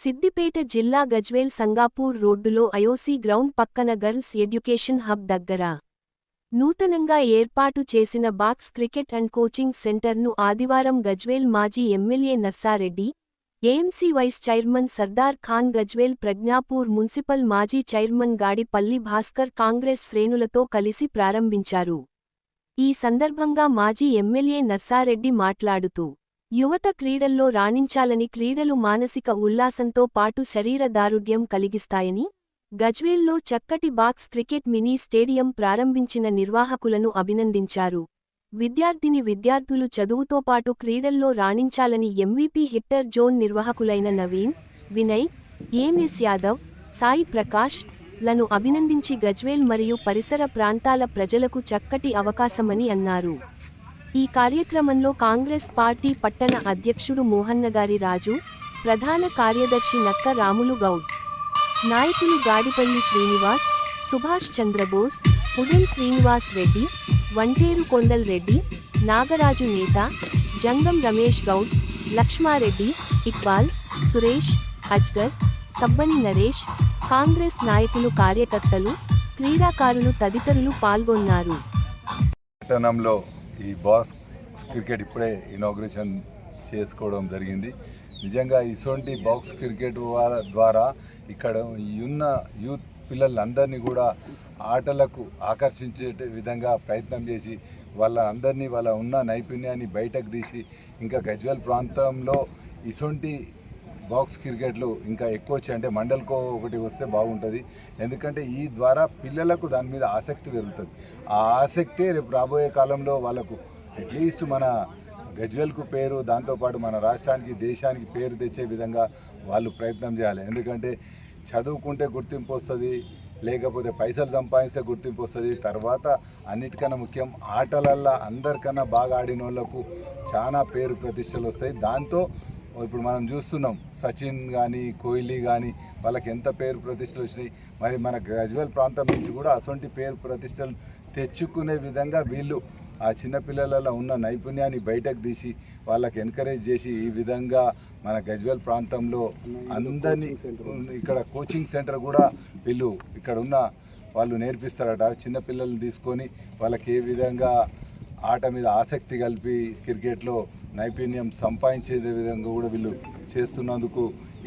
సిద్దిపేట జిల్లా గజ్వేల్ సంగాపూర్ రోడ్డులో అయోసీ గ్రౌండ్ పక్కన గర్ల్స్ ఎడ్యుకేషన్ హబ్ దగ్గర నూతనంగా ఏర్పాటు చేసిన బాక్స్ క్రికెట్ అండ్ కోచింగ్ సెంటర్ను ఆదివారం గజ్వేల్ మాజీ MLA Narsareddy AMC vice chairman Sardar Khan Gajwel Pragnapur municipal మాజీ చైర్మన్ గాడిపల్లి భాస్కర్ కాంగ్రెస్ శ్రేణులతో కలిసి ప్రారంభించారు. ఈ సందర్భంగా మాజీ ఎమ్మెల్యే నర్సారెడ్డి మాట్లాడుతూ యువత క్రీడల్లో రాణించాలని క్రీడలు మానసిక ఉల్లాసంతో పాటు శరీర దారుఢ్యం కలిగిస్తాయని గజ్వేల్లో చక్కటి బాక్స్ క్రికెట్ మినీ స్టేడియం ప్రారంభించిన నిర్వాహకులను అభినందించారు. విద్యార్థిని విద్యార్థులు చదువుతో పాటు క్రీడల్లో రాణించాలని ఎంవీపీ హిట్టర్ జోన్ నిర్వాహకులైన నవీన్ వినయ్ ఏఎస్ యాదవ్ సాయి ప్రకాష్లను అభినందించి గజ్వేల్ మరియు పరిసర ప్రాంతాల ప్రజలకు చక్కటి అవకాశమని అన్నారు. ఈ కార్యక్రమంలో కాంగ్రెస్ పార్టీ పట్టణ అధ్యక్షుడు మోహన్నగారి రాజు ప్రధాన కార్యదర్శి నక్క రాములు గౌడ్ నాయకులు గాడిపల్లి శ్రీనివాస్ సుభాష్ చంద్రబోస్ ఉదయం శ్రీనివాస్ రెడ్డి వంటేరు కొండల్ రెడ్డి నాగరాజు నేత జంగం రమేష్ గౌడ్ లక్ష్మారెడ్డి ఇక్బాల్ సురేష్ అజ్గర్ సబ్బని నరేష్ కాంగ్రెస్ నాయకులు కార్యకర్తలు క్రీడాకారులు తదితరులు పాల్గొన్నారు. పట్టణంలో ఈ బాస్ క్రికెట్ ఇప్పుడే ఇనాగ్రేషన్ చేసుకోవడం జరిగింది. నిజంగా ఇటువంటి బాక్స్ క్రికెట్ ద్వారా ఇక్కడ ఉన్న యూత్ పిల్లలందరినీ కూడా ఆటలకు ఆకర్షించే విధంగా ప్రయత్నం చేసి వాళ్ళ అందరినీ వాళ్ళ ఉన్న నైపుణ్యాన్ని బయటకు తీసి ఇంకా గజ్వల్ ప్రాంతంలో ఇటువంటి బాక్స్ క్రికెట్లు ఇంకా ఎక్కువ వచ్చాయి. అంటే మండల్కో ఒకటి వస్తే బాగుంటుంది. ఎందుకంటే ఈ ద్వారా పిల్లలకు దాని మీద ఆసక్తి పెరుగుతుంది. ఆ ఆసక్తే రేపు రాబోయే కాలంలో వాళ్ళకు అట్లీస్ట్ మన గజ్వెల్కు పేరు దాంతోపాటు మన రాష్ట్రానికి దేశానికి పేరు తెచ్చే విధంగా వాళ్ళు ప్రయత్నం చేయాలి. ఎందుకంటే చదువుకుంటే గుర్తింపు వస్తుంది లేకపోతే పైసలు సంపాదిస్తే గుర్తింపు వస్తుంది. తర్వాత అన్నిటికన్నా ముఖ్యం ఆటలల్లో అందరికన్నా బాగా ఆడిన వాళ్ళకు చాలా పేరు ప్రతిష్టలు వస్తాయి. దాంతో ఇప్పుడు మనం చూస్తున్నాం సచిన్ కానీ కోహ్లీ కానీ వాళ్ళకి ఎంత పేరు ప్రతిష్టలు వచ్చినాయి. మరి మన గజ్వేల్ ప్రాంతం నుంచి కూడా అటువంటి పేరు ప్రతిష్టలు తెచ్చుకునే విధంగా వీళ్ళు ఆ చిన్నపిల్లలలో ఉన్న నైపుణ్యాన్ని బయటకు తీసి వాళ్ళకి ఎంకరేజ్ చేసి ఈ విధంగా మన గజ్వేల్ ప్రాంతంలో అందరినీ ఇక్కడ కోచింగ్ సెంటర్ కూడా వీళ్ళు ఇక్కడ ఉన్న వాళ్ళు నేర్పిస్తారట. చిన్నపిల్లల్ని తీసుకొని వాళ్ళకి ఏ విధంగా ఆట మీద ఆసక్తి కలిపి క్రికెట్లో నైపుణ్యం సంపాదించే విధంగా కూడా వీళ్ళు చేస్తున్నందుకు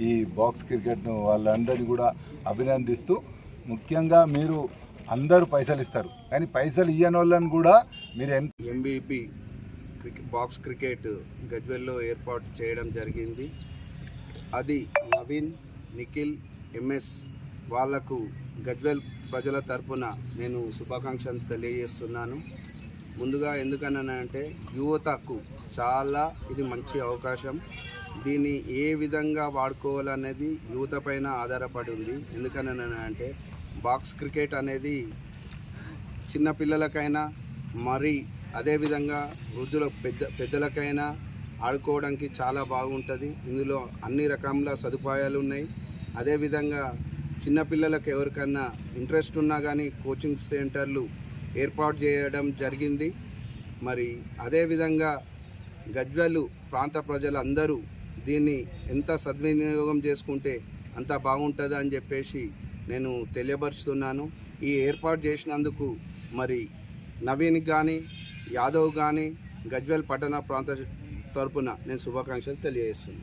ఈ బాక్స్ క్రికెట్ను వాళ్ళందరినీ కూడా అభినందిస్తూ ముఖ్యంగా మీరు అందరూ పైసలు ఇస్తారు. కానీ పైసలు ఇయ్యని వాళ్ళని కూడా మీరు ఎంబీపీ క్రికెట్ బాక్స్ క్రికెట్ గజ్వెల్లో ఏర్పాటు చేయడం జరిగింది. అది నవీన్ నిఖిల్ ఎంఎస్ వాళ్ళకు గజ్వెల్ ప్రజల తరపున నేను శుభాకాంక్షలు తెలియజేస్తున్నాను. ముందుగా ఎందుకన్నానంటే యువతకు చాలా ఇది మంచి అవకాశం. దీన్ని ఏ విధంగా వాడుకోవాలనేది యువత పైన ఆధారపడి ఉంది. ఎందుకన్నానంటే బాక్స్ క్రికెట్ అనేది చిన్న పిల్లలకైనా మరి అదేవిధంగా వృద్ధుల పెద్ద పెద్దలకైనా ఆడుకోవడానికి చాలా బాగుంటుంది. ఇందులో అన్ని రకముల సదుపాయాలు ఉన్నాయి. అదేవిధంగా చిన్నపిల్లలకు ఎవరికన్నా ఇంట్రెస్ట్ ఉన్నా కానీ కోచింగ్ సెంటర్లు ఏర్పాటు చేయడం జరిగింది. మరి అదేవిధంగా గజ్వెలు ప్రాంత ప్రజలందరూ దీన్ని ఎంత సద్వినియోగం చేసుకుంటే అంత బాగుంటుంది అని చెప్పేసి నేను తెలియపరుస్తున్నాను. ఈ ఏర్పాటు చేసినందుకు మరి నవీన్ కానీ యాదవ్ కానీ గజ్వెల్ పట్టణ ప్రాంత తరపున నేను శుభాకాంక్షలు తెలియజేస్తున్నాను.